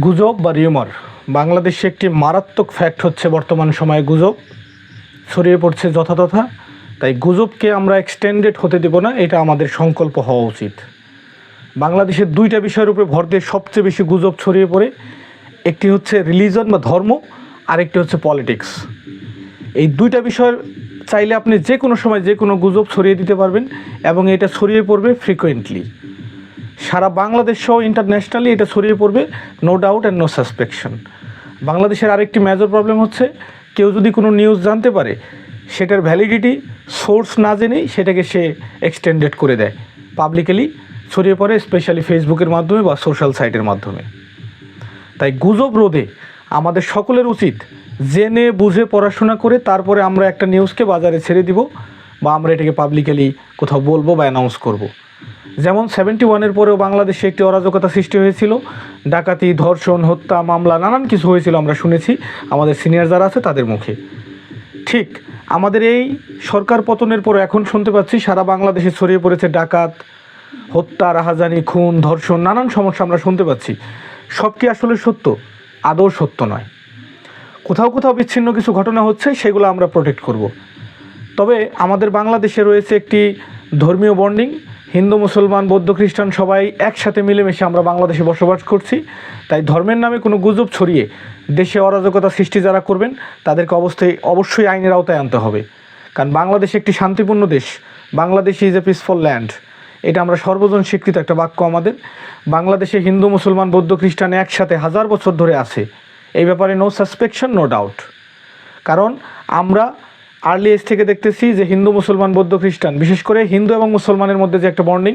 গুজব বা রিউমার। বাংলাদেশে একটি মারাত্মক ফ্যাক্ট হচ্ছে বর্তমান সময়ে গুজব। ছড়িয়ে পড়ছে যথাযথা, তাই গুজবকে আমরা এক্সটেন্ডেড হতে দেব না, এটা আমাদের সংকল্প হওয়া উচিত। বাংলাদেশের দুইটা বিষয়ের উপরে ভর দিয়ে সবচেয়ে বেশি গুজব ছড়িয়ে পড়ে। একটি হচ্ছে রিলিজন বা ধর্ম, আরেকটি হচ্ছে পলিটিক্স এই দুইটা বিষয়ের চাইলে আপনি যে কোনো সময় যে কোনো গুজব ছড়িয়ে দিতে পারবেন এবং এটা ছড়িয়ে পড়বে ফ্রিকোয়েন্টলি সারা বাংলাদেশ সহ ইন্টারন্যাশনালি এটা ছড়িয়ে পড়বে no doubt and no suspicion বাংলাদেশের আরেকটি মেজর প্রবলেম হচ্ছে, কেউ যদি কোনো নিউজ জানতে পারে, সেটার ভ্যালিডিটি সোর্স না জেনেই সেটাকে সে এক্সটেন্ডেড করে দেয় পাবলিক্যালি ছড়িয়ে পড়ে স্পেশালি ফেসবুকের মাধ্যমে বা সোশ্যাল সাইটের মাধ্যমে তাই গুজব রোধে আমাদের সকলের উচিত জেনে, বুঝে, পড়াশোনা করে তারপরে আমরা একটা নিউজকে বাজারে ছেড়ে দিব বা আমরা এটাকে পাবলিক্যালি কোথাও বলব বা অ্যানাউন্স করব। যেমন সেভেন্টি ওয়ানের পরেও বাংলাদেশে একটি অরাজকতা সৃষ্টি হয়েছিল। ডাকাতি, ধর্ষণ, হত্যা, মামলা, নানান কিছু হয়েছিল আমরা শুনেছি। আমাদের সিনিয়র যারা আছে তাদের মুখে। ঠিক, আমাদের এই সরকার পতনের পর এখন শুনতে পাচ্ছি সারা বাংলাদেশে ছড়িয়ে পড়েছে ডাকাত, হত্যা, রাহাজানি, খুন, ধর্ষণ, নানান সমস্যা আমরা শুনতে পাচ্ছি। সব কি আসলে সত্য? আদৌ সত্য নয়। কোথাও কোথাও বিচ্ছিন্ন কিছু ঘটনা হচ্ছে, সেগুলো আমরা প্রোটেক্ট করব। তবে আমাদের বাংলাদেশে রয়েছে একটি ধর্মীয় বন্ডিং হিন্দু, মুসলমান, বৌদ্ধ, খ্রিস্টান সবাই একসাথে মিলেমিশে আমরা বাংলাদেশে বসবাস করছি। তাই ধর্মের নামে কোনো গুজব ছড়িয়ে দেশে অরাজকতা সৃষ্টি যারা করবেন, তাদেরকে অবস্থায় অবশ্যই আইনের আওতায় আনতে হবে। কারণ বাংলাদেশ একটি শান্তিপূর্ণ দেশ। Bangladesh is a peaceful land এটা আমরা সর্বজন স্বীকৃত একটা বাক্য আমাদের। বাংলাদেশে হিন্দু, মুসলমান, বৌদ্ধ, খ্রিস্টান একসাথে হাজার বছর ধরে আছে। এই ব্যাপারে নো সাসপেকশন নো ডাউট কারণ আমরা আর্লি এজ থেকে দেখতেছি যে হিন্দু, মুসলমান, বৌদ্ধ, খ্রিস্টান, বিশেষ করে হিন্দু এবং মুসলমানের মধ্যে যে একটা বন্ডিং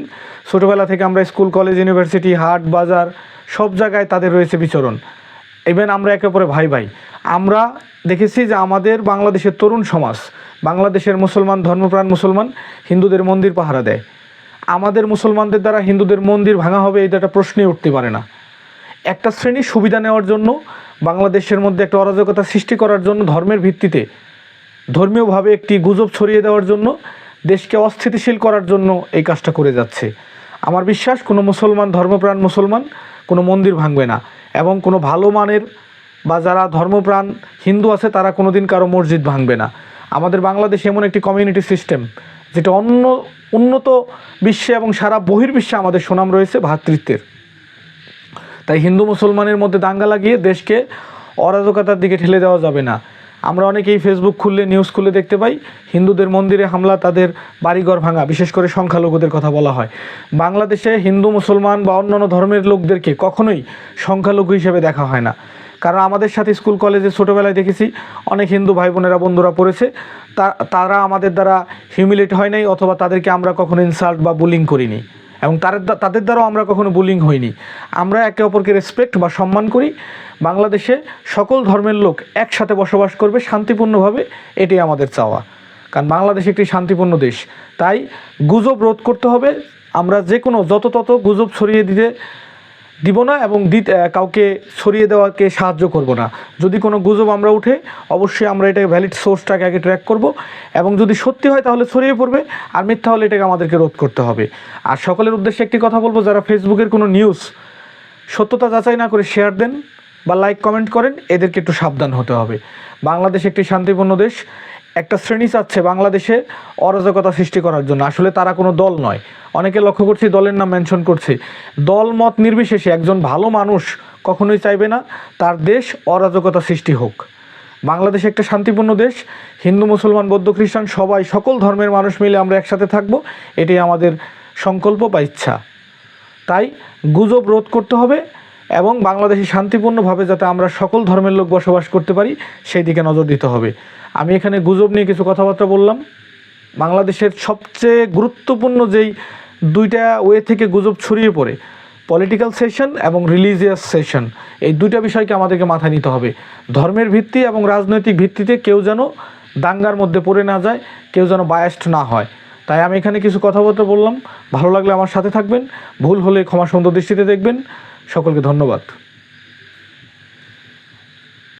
ছোটোবেলা থেকে আমরা স্কুল কলেজ ইউনিভার্সিটি হাট, বাজার সব জায়গায় তাদের রয়েছে বিচরণ। ইভেন আমরা একে অপরে ভাই ভাই। আমরা দেখেছি যে আমাদের বাংলাদেশের তরুণ সমাজ, বাংলাদেশের মুসলমান, ধর্মপ্রাণ মুসলমান হিন্দুদের মন্দির পাহারা দেয়। আমাদের মুসলমানদের দ্বারা হিন্দুদের মন্দির ভাঙা হবে এটা একটা প্রশ্নই উঠতে পারে না। একটা শ্রেণির সুবিধা নেওয়ার জন্য, বাংলাদেশের মধ্যে একটা অরাজকতা সৃষ্টি করার জন্য ধর্মের ভিত্তিতে ধর্মীয়ভাবে একটি গুজব ছড়িয়ে দেওয়ার জন্য দেশকে অস্থিতিশীল করার জন্য এই কাজটা করে যাচ্ছে। আমার বিশ্বাস, কোনো মুসলমান ধর্মপ্রাণ মুসলমান কোনো মন্দির ভাঙবে না এবং কোনো ভালো মানের বা যারা ধর্মপ্রাণ হিন্দু আছে, তারা কোনো দিন কারও মসজিদ ভাঙবে না। আমাদের বাংলাদেশে এমন একটি কমিউনিটি সিস্টেম যেটা অন্য, উন্নত বিশ্বে এবং সারা বহির্বিশ্বে আমাদের সুনাম রয়েছে ভ্রাতৃত্বের তাই হিন্দু মুসলমানের মধ্যে দাঙ্গা লাগিয়ে দেশকে অরাজকতার দিকে ঠেলে দেওয়া যাবে না। আমরা অনেকেই ফেসবুক খুললে নিউজ খুলে দেখতে পাই, হিন্দুদের মন্দিরে হামলা, তাদের বাড়িঘর ভাঙা, বিশেষ করে সংখ্যালঘুদের কথা বলা হয়। বাংলাদেশে হিন্দু, মুসলমান বা অন্যান্য ধর্মের লোকদেরকে কখনোই সংখ্যালঘু হিসেবে দেখা হয় না। কারণ আমাদের সাথে স্কুল, কলেজে ছোটোবেলায় দেখেছি, অনেক হিন্দু ভাই বোনেরা বন্ধুরা পড়েছে তারা আমাদের দ্বারা হিউমিলেট হয় নাই, অথবা তাদেরকে আমরা কখনো ইনসাল্ট বা বুলিং করিনি। এবং তাদের তাদের দ্বারাও আমরা কখনো বুলিং হইনি। আমরা একে অপরকে রেসপেক্ট বা সম্মান করি। বাংলাদেশে সকল ধর্মের লোক একসাথে বসবাস করবে শান্তিপূর্ণভাবে এটি আমাদের চাওয়া। কারণ বাংলাদেশ একটি শান্তিপূর্ণ দেশ। তাই গুজব রোধ করতে হবে। আমরা যে কোনো যত তত গুজব ছড়িয়ে দিতে দিব না এবং কাউকে সরিয়ে দেওয়াকে সাহায্য করব না। যদি কোনো গুজব আমরা উঠে, অবশ্যই আমরা এটাকে ভ্যালিড সোর্সটাকে আগে ট্র্যাক করব এবং যদি সত্যি হয় তাহলে ছড়িয়ে পড়বে, আর মিথ্যা হলে এটাকে আমাদেরকে রোধ করতে হবে। আর সকলের উদ্দেশ্যে একটি কথা বলব, যারা ফেসবুকের কোনো নিউজ সত্যতা যাচাই না করে শেয়ার দেন বা লাইক কমেন্ট করেন, এদেরকে একটু সাবধান হতে হবে। বাংলাদেশ একটি শান্তিপূর্ণ দেশ। একটা শ্রেণি চাচ্ছে বাংলাদেশে অরাজকতা সৃষ্টি করার জন্য। আসলে তারা কোনো দল নয়। অনেকে লক্ষ্য করছি দলের নাম মেনশন করছে। দল মত নির্বিশেষে একজন ভালো মানুষ কখনোই চাইবে না, তার দেশ অরাজকতা সৃষ্টি হোক। বাংলাদেশ একটা শান্তিপূর্ণ দেশ, হিন্দু, মুসলমান, বৌদ্ধ, খ্রিস্টান, সবাই, সকল ধর্মের মানুষ মিলে আমরা একসাথে থাকব, এটাই আমাদের সংকল্প বা ইচ্ছা। তাই গুজব রোধ করতে হবে এবং বাংলাদেশে শান্তিপূর্ণভাবে যাতে আমরা সকল ধর্মের লোক বসবাস করতে পারি, সেই দিকে নজর দিতে হবে। আমি এখানে গুজব নিয়ে কিছু কথাবার্তা বললাম। বাংলাদেশের সবচেয়ে গুরুত্বপূর্ণ যেই দুইটা ওয়ে থেকে গুজব ছড়িয়ে পড়ে পলিটিক্যাল সেশন এবং রিলিজিয়াস সেশন এই দুইটা বিষয়কে আমাদেরকে মাথায় নিতে হবে। ধর্মের ভিত্তি এবং রাজনৈতিক ভিত্তিতে কেউ যেন দাঙ্গার মধ্যে পড়ে না যায়, কেউ যেন বায়াস্ট না হয়। তাই আমি এখানে কিছু কথাবার্তা বললাম। ভালো লাগলে আমার সাথে থাকবেন। ভুল হলে ক্ষমা সুন্দর দৃষ্টিতে দেখবেন। সকলকে ধন্যবাদ।